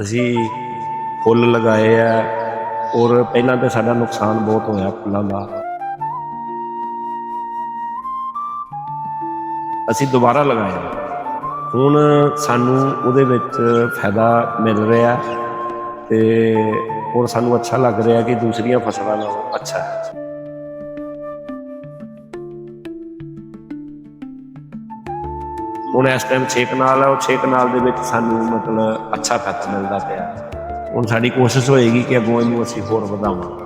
ਅਸੀਂ ਫੁੱਲ ਲਗਾਏ ਆ ਔਰ ਪਹਿਲਾਂ ਤਾਂ ਸਾਡਾ ਨੁਕਸਾਨ ਬਹੁਤ ਹੋਇਆ ਫੁੱਲਾਂ ਦਾ। ਅਸੀਂ ਦੁਬਾਰਾ ਲਗਾਇਆ ਹੁਣ ਸਾਨੂੰ ਉਹਦੇ ਵਿੱਚ ਫਾਇਦਾ ਮਿਲ ਰਿਹਾ ਤੇ ਔਰ ਸਾਨੂੰ ਅੱਛਾ ਲੱਗ ਰਿਹਾ ਕਿ ਦੂਸਰੀਆਂ ਫਸਲਾਂ ਨਾਲੋਂ ਅੱਛਾ ਹੈ। ਹੁਣ ਇਸ ਟਾਈਮ ਛੇਕ ਕਨਾਲ ਹੈ ਉਹ ਛੇਕ ਕਨਾਲ ਦੇ ਵਿੱਚ ਸਾਨੂੰ ਮਤਲਬ ਅੱਛਾ ਫਾਇਦਾ ਮਿਲਦਾ ਪਿਆ। ਹੁਣ ਸਾਡੀ ਕੋਸ਼ਿਸ਼ ਹੋਏਗੀ ਕਿ ਅੱਗੋਂ ਇਹਨੂੰ ਅਸੀਂ ਹੋਰ ਵਧਾਵਾਂਗੇ।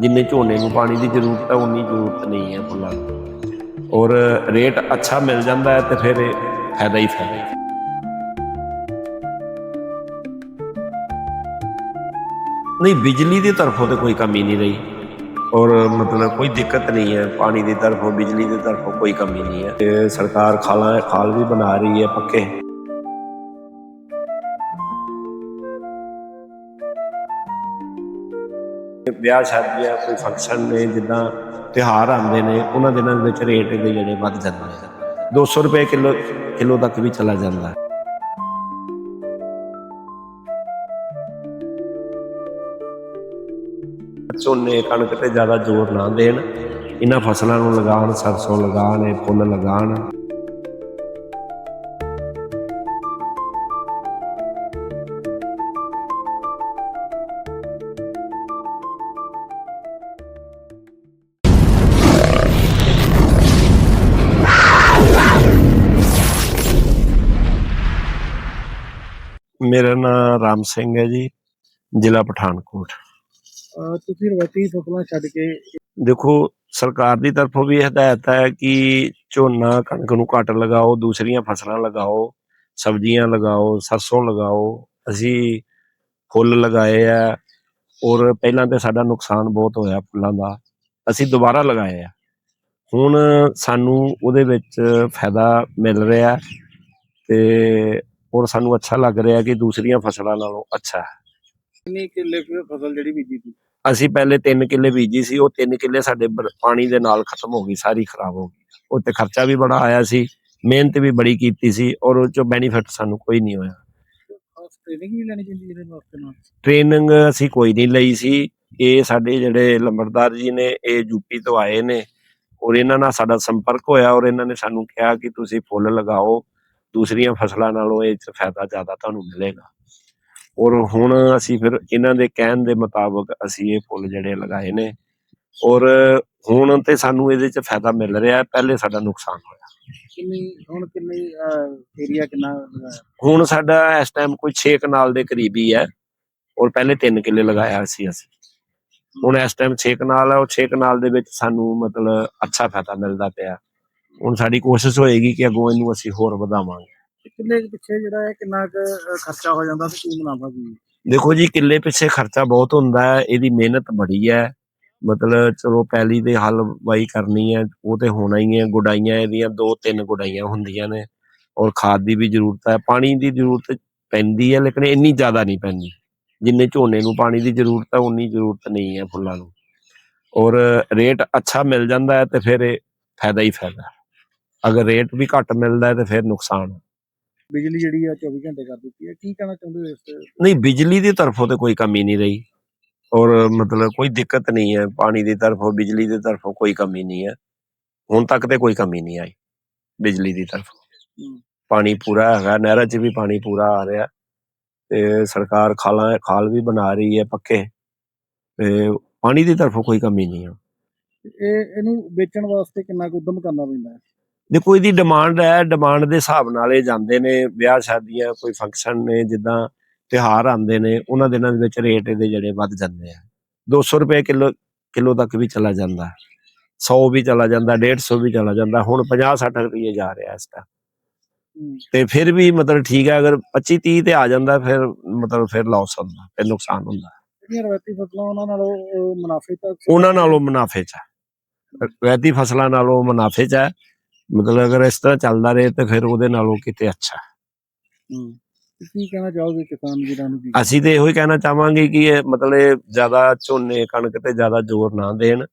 ਜਿੰਨੇ ਝੋਨੇ ਨੂੰ ਪਾਣੀ ਦੀ ਜ਼ਰੂਰਤ ਹੈ ਉਨੀ ਜ਼ਰੂਰਤ ਨਹੀਂ ਹੈ ਫੁੱਲਾਂ ਨੂੰ ਔਰ ਰੇਟ ਅੱਛਾ ਮਿਲ ਜਾਂਦਾ ਹੈ ਤੇ ਫਿਰ ਇਹ ਫਾਇਦਾ ਹੀ ਫਾਇਦਾ ਨਹੀਂ, ਬਿਜਲੀ ਦੀ ਤਰਫੋਂ ਤੇ ਕੋਈ ਕਮੀ ਨਹੀਂ ਰਹੀ। ਔਰ ਮਤਲਬ ਕੋਈ ਦਿੱਕਤ ਨਹੀਂ ਹੈ, ਪਾਣੀ ਦੀ ਤਰਫੋਂ, ਬਿਜਲੀ ਦੀ ਤਰਫੋਂ ਕੋਈ ਕਮੀ ਨਹੀਂ ਹੈ। ਤੇ ਸਰਕਾਰ ਖਾਲਾਂ, ਖਾਲ ਵੀ ਬਣਾ ਰਹੀ ਹੈ ਪੱਕੇ। ਵਿਆਹ ਸ਼ਾਦੀਆਂ, ਕੋਈ ਫੰਕਸ਼ਨ ਨੇ, ਜਿੱਦਾਂ ਤਿਉਹਾਰ ਆਉਂਦੇ ਨੇ, ਉਹਨਾਂ ਦਿਨਾਂ ਦੇ ਵਿੱਚ ਰੇਟ ਦੇ ਜਿਹੜੇ ਵੱਧ ਜਾਂਦੇ ਨੇ। 200 ਰੁਪਏ ਕਿਲੋ ਕਿਲੋ ਤੱਕ ਵੀ ਚਲਾ ਜਾਂਦਾ ਹੈ। ਝੋਨੇ ਕਣਕ ਤੇ ਜ਼ਿਆਦਾ ਜ਼ੋਰ ਨਾ ਦੇਣ। ਇਹਨਾਂ ਫਸਲਾਂ ਨੂੰ ਲਗਾਉਣ, ਸਰਸੋਂ ਲਗਾਉਣ, ਇਹ ਫੁੱਲ ਲਗਾਉਣ। ਮੇਰਾ ਨਾਮ ਰਾਮ ਸਿੰਘ ਹੈ ਜੀ, ਜ਼ਿਲ੍ਹਾ ਪਠਾਨਕੋਟ। ਤੁਸੀਂ ਰਵਾਇਤੀ ਫਸਲਾਂ ਛੱਡ ਕੇ ਦੇਖੋ, ਸਰਕਾਰ ਦੀ ਤਰਫੋਂ ਵੀ ਹਦਾਇਤ ਹੈ ਕਿ ਝੋਨਾ ਕਣਕ ਨੂੰ ਘੱਟ ਲਗਾਓ, ਦੂਸਰੀਆਂ ਫਸਲਾਂ ਲਗਾਓ, ਸਬਜ਼ੀਆਂ ਲਗਾਓ, ਸਰਸੋਂ ਲਗਾਓ। ਅਸੀਂ ਫੁੱਲ ਲਗਾਏ ਆ ਔਰ ਪਹਿਲਾਂ ਤੇ ਸਾਡਾ ਨੁਕਸਾਨ ਬਹੁਤ ਹੋਇਆ ਫੁੱਲਾਂ ਦਾ। ਅਸੀਂ ਦੁਬਾਰਾ ਲਗਾਏ ਆ। ਹੁਣ ਸਾਨੂੰ ਉਹਦੇ ਵਿੱਚ ਫਾਇਦਾ ਮਿਲ ਰਿਹਾ ਤੇ ਔਰ ਸਾਨੂੰ ਅੱਛਾ ਲੱਗ ਰਿਹਾ ਕਿ ਦੂਸਰੀਆਂ ਫਸਲਾਂ ਨਾਲੋਂ ਅੱਛਾ ਹੈ। ਕਿੰਨੀ ਕਿੱਲੇ ਫਿਰ ਫਸਲ ਜਿਹੜੀ ਬੀਜੀ ਸੀ? ਅਸੀਂ ਪਹਿਲੇ 3 ਕਿੱਲੇ ਬੀਜੀ ਸੀ ਉਹ 3 ਕਿੱਲੇ ਸਾਡੇ ਬਰ- ਪਾਣੀ ਦੇ ਨਾਲ ਖਤਮ ਹੋ ਗਈ ਸਾਰੀ ਖਰਾਬ ਹੋ ਗਈ। ਉਹ ਤੇ ਖਰਚਾ ਵੀ ਬੜਾ ਆਇਆ ਸੀ ਮਿਹਨਤ ਵੀ ਬੜੀ ਕੀਤੀ ਸੀ ਔਰ ਉਹ ਚੋਂ ਬੈਨੀਫਿਟ ਸਾਨੂੰ ਕੋਈ ਨਹੀਂ ਹੋਇਆ। ਟ੍ਰੇਨਿੰਗ ਵੀ ਲੈਣੀ ਚਾਹੀਦੀ ਇਹਦੇ ਵਾਸਤੇ ਨਾਲ? ਟ੍ਰੇਨਿੰਗ ਅਸੀਂ ਕੋਈ ਨਹੀਂ ਲਈ ਸੀ। ਇਹ ਸਾਡੇ ਜਿਹੜੇ ਲੰਬੜਦਾਰ ਜੀ ਨੇ ਇਹ ਯੂਪੀ ਤੋਂ ਆਏ ਨੇ ਔਰ ਇਹਨਾਂ ਨਾਲ ਸਾਡਾ ਸੰਪਰਕ ਹੋਇਆ ਔਰ ਇਹਨਾਂ ਨੇ ਸਾਨੂੰ ਕਿਹਾ ਕਿ ਤੁਸੀਂ ਫੁੱਲ ਲਗਾਓ ਦੂਸਰੀਆਂ ਫਸਲਾਂ ਨਾਲੋਂ ਇਹ 'ਚ ਫਾਇਦਾ ਜ਼ਿਆਦਾ ਤੁਹਾਨੂੰ ਮਿਲੇਗਾ। ਔਰ ਹੁਣ ਅਸੀਂ ਫਿਰ ਇਹਨਾਂ ਦੇ ਕਹਿਣ ਦੇ ਮੁਤਾਬਕ ਅਸੀਂ ਇਹ ਫੁੱਲ ਜਿਹੜੇ ਲਗਾਏ ਨੇ ਔਰ ਹੁਣ ਤੇ ਸਾਨੂੰ ਇਹਦੇ 'ਚ ਫਾਇਦਾ ਮਿਲ ਰਿਹਾ ਪਹਿਲੇ ਸਾਡਾ ਨੁਕਸਾਨ ਹੋਇਆ। ਕਿੰਨੀ ਹੁਣ ਕਿੰਨੀ ਏਰੀਆ ਕਿੰਨਾ ਲਗਾਇਆ? ਹੁਣ ਸਾਡਾ ਇਸ ਟਾਈਮ ਕੋਈ 6 ਕਨਾਲ ਦੇ ਕਰੀਬ ਹੀ ਹੈ ਔਰ ਪਹਿਲੇ 3 ਕਿੱਲੇ ਲਗਾਇਆ ਸੀ ਅਸੀਂ। ਹੁਣ ਇਸ ਟਾਈਮ 6 ਕਨਾਲ ਹੈ ਉਹ 6 ਕਨਾਲ ਦੇ ਵਿੱਚ ਸਾਨੂੰ ਮਤਲਬ ਅੱਛਾ ਫਾਇਦਾ ਮਿਲਦਾ ਪਿਆ। ਹੁਣ ਸਾਡੀ ਕੋਸ਼ਿਸ਼ ਹੋਏਗੀ ਕਿ ਅੱਗੋਂ ਇਹਨੂੰ ਅਸੀਂ ਹੋਰ ਵਧਾਵਾਂਗੇ। ਤੇ ਕਿੱਲੇ ਪਿੱਛੇ ਜਿਹੜਾ ਹੈ ਕਿੰਨਾ ਕੁ ਅਹ, ਖਰਚਾ ਹੋ ਜਾਂਦਾ ਤੇ ਕੀ ਮੁਨਾਫਾ ਵੀ ਦੇਖੋ ਜੀ ਕਿੱਲੇ ਪਿੱਛੇ ਖਰਚਾ ਬਹੁਤ ਹੁੰਦਾ ਹੈ ਇਹਦੀ ਮਿਹਨਤ ਬੜੀ ਹੈ। ਮਤਲਬ ਚਲੋ ਪੈਲੀ ਦੇ ਹਲ ਵਾਈ ਕਰਨੀ ਹੈ ਉਹ ਤੇ ਹੋਣਾ ਹੀ ਹੈ। ਗੁਡਾਈਆਂ ਇਹਦੀਆਂ ਦੋ ਤਿੰਨ ਗੁਡਾਈਆਂ ਹੁੰਦੀਆਂ ਨੇ ਔਰ ਖਾਦ ਦੀ ਵੀ ਜ਼ਰੂਰਤ ਹੈ। ਪਾਣੀ ਦੀ ਜ਼ਰੂਰਤ ਪੈਂਦੀ ਹੈ ਲੇਕਿਨ ਇੰਨੀ ਜ਼ਿਆਦਾ ਨਹੀਂ ਪੈਂਦੀ। ਜਿੰਨੇ ਝੋਨੇ ਨੂੰ ਪਾਣੀ ਦੀ ਜ਼ਰੂਰਤ ਹੈ ਉਨੀ ਜ਼ਰੂਰਤ ਨਹੀਂ ਹੈ ਫੁੱਲਾਂ ਨੂੰ। ਔਰ ਰੇਟ ਅੱਛਾ ਮਿਲ ਜਾਂਦਾ ਹੈ ਤੇ ਫਿਰ ਇਹ ਫਾਇਦਾ ਹੀ ਫਾਇਦਾ ਹੈ। ਅਗਰ ਰੇਟ ਵੀ ਘੱਟ ਮਿਲਦਾ ਹੈ ਤੇ ਫਿਰ ਨੁਕਸਾਨ ਹੈ ਬਿਜਲੀ ਜਿਹੜੀ ਆ 24 ਘੰਟੇ ਕਰ ਦਿੱਤੀ ਹੈ। ਕੀ ਕਹਿਣਾ ਚਾਹੁੰਦੇ ਹੋ ਇਸ ਤੇ? ਨਹੀਂ ਬਿਜਲੀ ਦੀ ਤਰਫੋਂ ਤੇ ਕੋਈ ਕਮੀ ਨਹੀਂ ਰਹੀ। ਔਰ ਮਤਲਬ ਕੋਈ ਦਿੱਕਤ ਨਹੀਂ ਹੈ। ਪਾਣੀ ਦੀ ਤਰਫੋਂ ਬਿਜਲੀ ਦੀ ਤਰਫੋਂ ਕੋਈ ਕਮੀ ਨਹੀਂ ਹੈ। ਹੁਣ ਤੱਕ ਤੇ ਕੋਈ ਕਮੀ ਨਹੀਂ ਆਈ ਬਿਜਲੀ ਦੀ ਤਰਫੋਂ। ਪਾਣੀ ਪੂਰਾ ਹੈਗਾ। ਨਹਿਰਾਂ 'ਚ ਵੀ ਪਾਣੀ ਪੂਰਾ ਆ ਰਿਹਾ। ਤੇ ਸਰਕਾਰ ਖਾਲਾਂ ਖਾਲ ਵੀ ਬਣਾ ਰਹੀ ਹੈ ਪੱਕੇ ਤੇ ਪਾਣੀ ਦੀ ਤਰਫੋਂ ਕੋਈ ਕਮੀ ਨਹੀਂ ਹੈ ਇਹ ਇਹਨੂੰ ਵੇਚਣ ਵਾਸਤੇ ਕਿੰਨਾ ਕੁ ਉਦਮ ਕਰਨਾ ਪੈਂਦਾ ਹੈ? ਦੇਖੋ ਇਹਦੀ ਡਿਮਾਂਡ ਹੈ ਡਿਮਾਂਡ ਦੇ ਹਿਸਾਬ ਨਾਲ ਇਹ ਜਾਂਦੇ ਨੇ ਵਿਆਹ ਸ਼ਾਦੀਆਂ ਕੋਈ ਫੰਕਸ਼ਨ ਨੇ ਜਿੱਦਾਂ ਤਿਉਹਾਰ ਆਉਂਦੇ ਨੇ ਉਹਨਾਂ ਦਿਨਾਂ ਦੇ ਵਿੱਚ ਰੇਟ ਇਹਦੇ ਜਿਹੜੇ ਵੱਧ ਜਾਂਦੇ ਆ। 200 ਰੁਪਏ ਕਿਲੋ ਕਿਲੋ ਤੱਕ ਵੀ ਚਲਾ ਜਾਂਦਾ 100 ਵੀ ਚਲਾ ਜਾਂਦਾ 150 ਵੀ ਚਲਾ ਜਾਂਦਾ ਹੁਣ 50 60 ਰੁਪਏ ਜਾ ਰਿਹਾ ਇਸ ਦਾ ਤੇ ਫਿਰ ਵੀ ਮਤਲਬ ਠੀਕ ਹੈ ਅਗਰ 25 30 ਤੇ ਆ ਜਾਂਦਾ ਫਿਰ ਮਤਲਬ ਫਿਰ ਲਾਸ ਹੁੰਦਾ ਫਿਰ ਨੁਕਸਾਨ ਹੁੰਦਾ। ਜਿਹੜੀਆਂ ਰਵਾਇਤੀ ਫਸਲਾਂ ਉਹਨਾਂ ਨਾਲੋਂ ਮੁਨਾਫੇ ਤਾਂ ਉਹਨਾਂ ਨਾਲੋਂ ਮੁਨਾਫੇ ਚ ਹੈ। ਰਵਾਇਤੀ ਫਸਲਾਂ ਨਾਲੋਂ ਮੁਨਾਫੇ ਚ ਹੈ। ਮਤਲਬ ਅਗਰ ਇਸ ਤਰ੍ਹਾਂ ਚੱਲਦਾ ਰਹੇ ਤੇ ਫਿਰ ਉਹਦੇ ਨਾਲੋਂ ਕਿਤੇ ਅੱਛਾ। ਹੈ। ਹਮ, ਤੇ ਕੀ ਕਹਿਣਾ ਚਾਹੋਗੇ ਕਿਸਾਨ ਵੀਰਾਂ ਨੂੰ ਜੀ ਅਸੀਂ ਤੇ ਇਹੋ ਹੀ ਕਹਿਣਾ ਚਾਹਾਂਗੇ ਕਿ ਇਹ ਮਤਲਬ ਜ਼ਿਆਦਾ ਝੋਨੇ ਕਣਕ ਤੇ ਜ਼ਿਆਦਾ ਜ਼ੋਰ ਨਾ ਦੇਣ।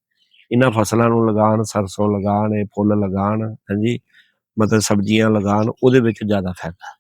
ਇਹਨਾਂ ਫਸਲਾਂ ਨੂੰ ਲਗਾਉਣ ਸਰਸੋਂ ਲਗਾਉਣ ਇਹ ਫੁੱਲ ਲਗਾਉਣ ਹਾਂਜੀ ਮਤਲਬ ਸਬਜ਼ੀਆਂ ਲਗਾਉਣ ਉਹਦੇ ਵਿੱਚ ਜ਼ਿਆਦਾ ਫਾਇਦਾ।